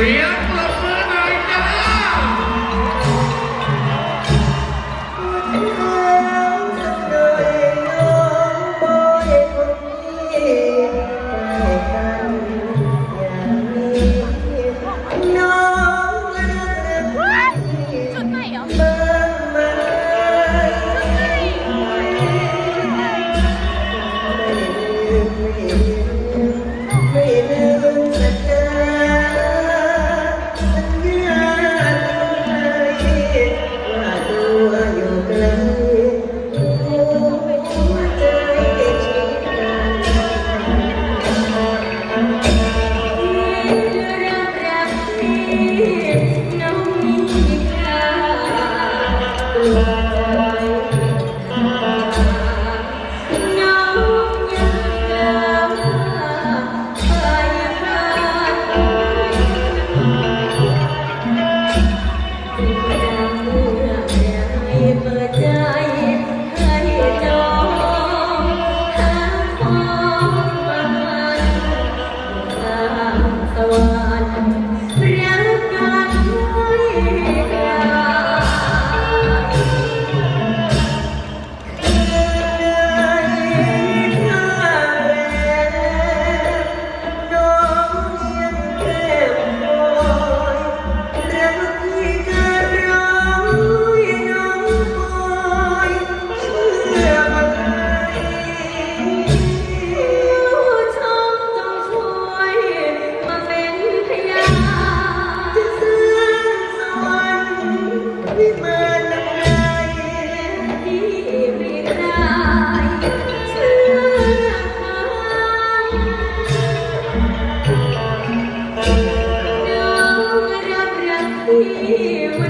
clear. here.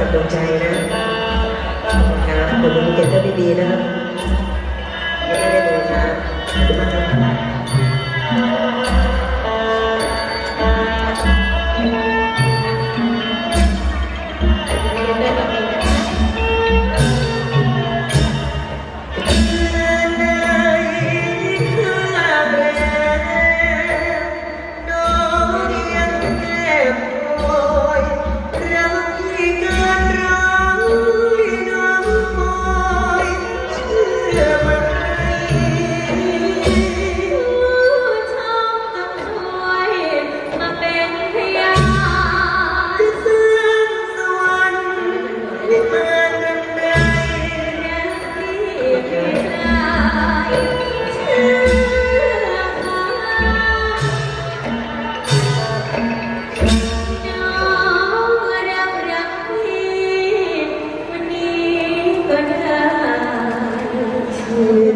กับดวงใจนะนะครับเดี๋ยววัเกตเตอร์บีบีนะครับ Senhor.